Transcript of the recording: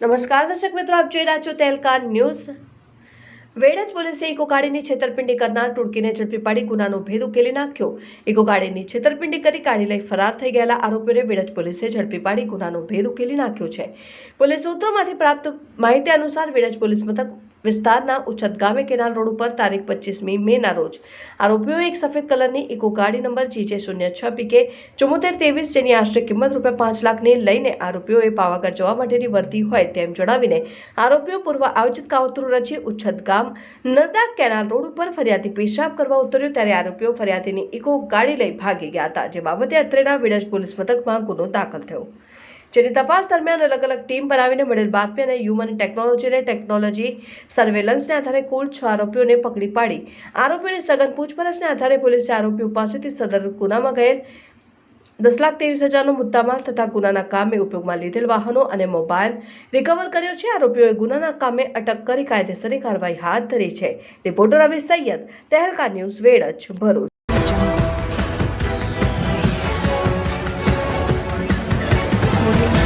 નમસ્કાર દર્શક મિત્રો, આપ જોઈ રહ્યા છો તેલકા ન્યૂઝ. વેડજ પોલીસે ઇકો ગાડીની છેતરપિંડી કરનાર ટુડકીને ઝડપી પાડી ગુનાનો ભેદ ઉકેલી નાખ્યો. ઇકો ગાડીની છેતરપિંડી કરી ગાડી લઈ ફરાર થઈ ગયેલા આરોપીને વેડજ પોલીસે ઝડપી પાડી ગુનાનો ભેદ ઉકેલી નાખ્યો છે. પોલીસ સૂત્રોમાંથી પ્રાપ્ત માહિતી અનુસાર વેડજ પોલીસ મથક વિસ્તારના ઉચ્છત ગામે કેનાલ રોડ ઉપર તારીખ પચીસમી મેના રોજ. આરોપીઓએ એક સફેદ કલરની ઇકો ગાડી નંબર જીજે શૂન્ય છ પીકે ચુમ્મોતેર ત્રેવીસ, જેની આશરે કિંમત રૂપિયા પાંચ લાખની લઈને આરોપીઓએ પાવાગઢ જવા માટેની વર્તી હોય તેમ જણાવીને આરોપીઓ પૂર્વ આયોજિત કાવતરું રચી ઉચ્છત ગામ નર્દા કેનાલ રોડ ઉપર ફરિયાદી પેશાબ કરવા ઉતર્યો ત્યારે આરોપીઓ ફરિયાદીની ઇકો ગાડી લઈ ભાગી ગયા હતા, જે બાબતે અત્રેના વિડજ પોલીસ મથકમાં ગુનો દાખલ થયો. જેની તપાસ દરમિયાન અલગ અલગ ટીમ બનાવીને મળેલ બાતમી અને હ્યુમન ટેકનોલોજી અને ટેકનોલોજી સર્વેલન્સને આધારે કુલ છ આરોપીઓને પકડી પાડી. આરોપીઓની સઘન પૂછપરછને આધારે પોલીસે આરોપીઓ પાસેથી સદર ગુનામાં ગયેલ દસ લાખ ત્રેવીસ હજારનો મુદ્દામાલ તથા ગુનાના કામે ઉપયોગમાં લીધેલ વાહનો અને મોબાઈલ રિકવર કર્યો છે. આરોપીઓએ ગુનાના કામે અટક કરી કાયદેસરની કાર્યવાહી હાથ ધરી છે. Reporter Amit Sayed, Tehelka news, Vedach, Bharuch. audio.